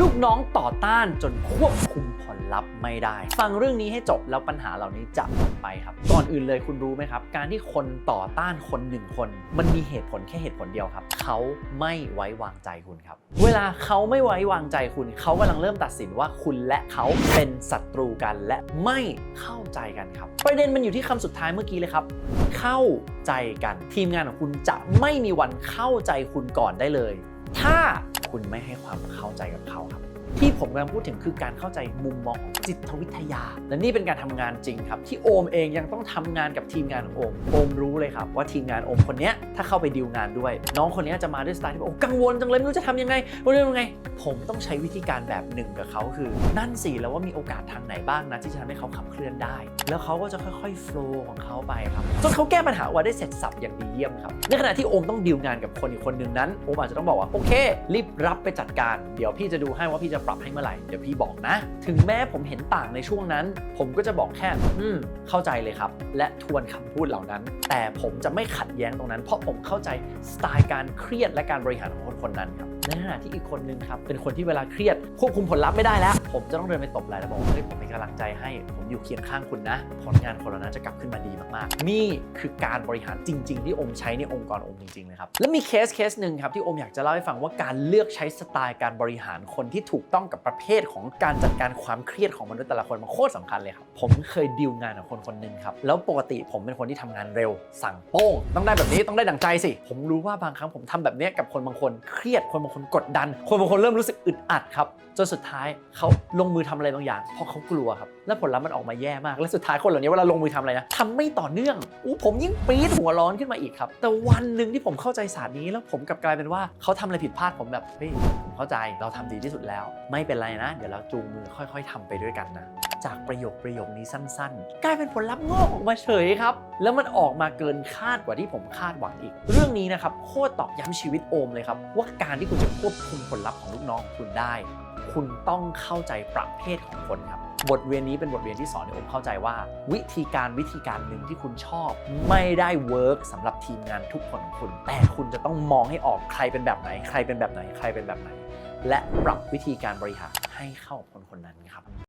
ลูกน้องต่อต้านจนควบคุมผลลัพธ์ไม่ได้ ฟังเรื่องนี้ให้จบแล้วปัญหาเหล่านี้จะหมดไปครับ ก่อนอื่นเลยคุณรู้ไหมครับ การที่คนต่อต้านคนหนึ่งคน มันมีเหตุผลแค่เหตุผลเดียวครับ เขาไม่ไว้วางใจคุณครับ เวลาเขาไม่ไว้วางใจคุณ เขากำลังเริ่มตัดสินว่าคุณและเขาเป็นศัตรูกันและไม่เข้าใจกันครับ ประเด็นมันอยู่ที่คำสุดท้ายเมื่อกี้เลยครับ เข้าใจกัน ทีมงานของคุณจะไม่มีวันเข้าใจคุณก่อนได้เลย ถ้า คุณไม่ให้ความเข้าใจกับเขาครับ ที่ผมกำลังพูดถึงคือการเข้าใจมุมมองจิตวิทยา และนี่เป็นการทำงานจริงครับ ที่โอมเองยังต้องทำงานกับทีมงานของโอม โอมรู้เลยครับ ว่าทีมงานโอมคนนี้ถ้าเข้าไปดีลงานด้วย น้องคนนี้จะมาด้วยสไตล์ที่โอ้กังวลจังเลยไม่รู้จะทำยังไงไม่รู้ยังไง ผมต้องใช้วิธีการแบบหนึ่งกับเขาคือ นั่นสิแล้วว่ามีโอกาสทางไหนบ้างนะ ที่จะทำให้เขาขับเคลื่อนได้ แล้วเขาก็จะค่อยๆโฟล์ของเขาไปครับจนเขาแก้ปัญหาว่าได้เสร็จสับอย่างดีเยี่ยมครับในขณะที่โอมต้องดีลงานกับคนอีกคนหนึ่งนั้นโอมอาจจะต้องบอกว่าโอเค รีบรับไปจัดการ เดี๋ยวพี่จะดูให้ว่าพี่จะปรับให้เมื่อไหร่เดี๋ยวพี่บอกนะ ถึงแม้ผมเห็นต่างในช่วงนั้น ผมก็จะบอกแค่อืมเข้าใจเลยครับ และทวนคำพูดเหล่านั้น แต่ผมจะไม่ขัดแย้งตรงนั้น เพราะผมเข้าใจสไตล์การเครียดและการบริหารของคนคนนั้นครับในขณะที่อีกคนนึงครับเป็นคนที่เวลาเครียดควบคุมผลลัพธ์ไม่ได้แล้ว ผมจะต้องเดินไปตบไหล่แล้วบอกเฮ้ยผมเป็นกำลังใจให้ ผมอยู่เคียงข้างคุณนะ ผลงานคนเหล่านั้นจะกลับขึ้นมาดีมากๆ นี่คือการบริหารจริง ๆ ที่อมใช้ในองค์กรอมจริงๆเลยครับและมีเคสเคสหนึ่งครับที่อมอยากจะเล่าให้ฟังว่าการเลือกใช้สไตล์การบริหารคนที่ถูกต้องกับประเภทของการจัดการความเครียดของมนุษย์แต่ละคนมันโคตรสำคัญเลยครับผมเคยดีลงานกับคนคนหนึ่งครับแล้วปกติผมเป็นคนที่ทำงานเร็ว สั่งโป้งต้องได้แบบนี้ต้องได้ดังใจสิผมรู้ว่าบางครั้งผมทำแบบนี้กับคนบางคนเครียดคนบางคนกดดัน คนบางคนเริ่มรู้สึกอึดอัดครับจนสุดท้ายเขาลงมือทำอะไรบางอย่าง เพราะเขากลัวครับ และผลลัพธ์มันออกมาแย่มาก และสุดท้ายคนเหล่านี้เวลาลงมือทำอะไรนะทำไม่ต่อเนื่องอู้ผมยิ่งปี๊ดหัวร้อนขึ้นมาอีกครับ แต่วันหนึ่งที่ผมเข้าใจศาสตร์นี้แล้วผมกลับกลายเป็นว่าเขาทำอะไรผิดพลาดผมแบบเฮ้ยผมเข้าใจเราทำดีที่สุดแล้ว ไม่เป็นไรนะ เดี๋ยวเราจูงมือค่อย ๆทำไปด้วยกันนะ จากประโยคประโยคนี้สั้นๆ กลายเป็นผลลัพธ์งอกออกมาเฉยครับ แล้วมันออกมาเกินคาดกว่าที่ผมคาดหวังอีก เรื่องนี้นะครับโคตรตอกย้ำชีวิตโอมเลยครับ ว่าการที่คุณจะควบคุมผลลัพธ์ของลูกน้องของคุณได้ คุณต้องเข้าใจประเภทของคนครับบทเรียนนี้เป็นบทเรียนที่สอนให้ผมเข้าใจว่า วิธีการวิธีการหนึ่งที่คุณชอบ ไม่ได้เวิร์กสำหรับทีมงานทุกคนของคุณ แต่คุณจะต้องมองให้ออกใครเป็นแบบไหน ใครเป็นแบบไหน ใครเป็นแบบไหน และปรับวิธีการบริหารให้เข้ากับคนคนนั้นครับ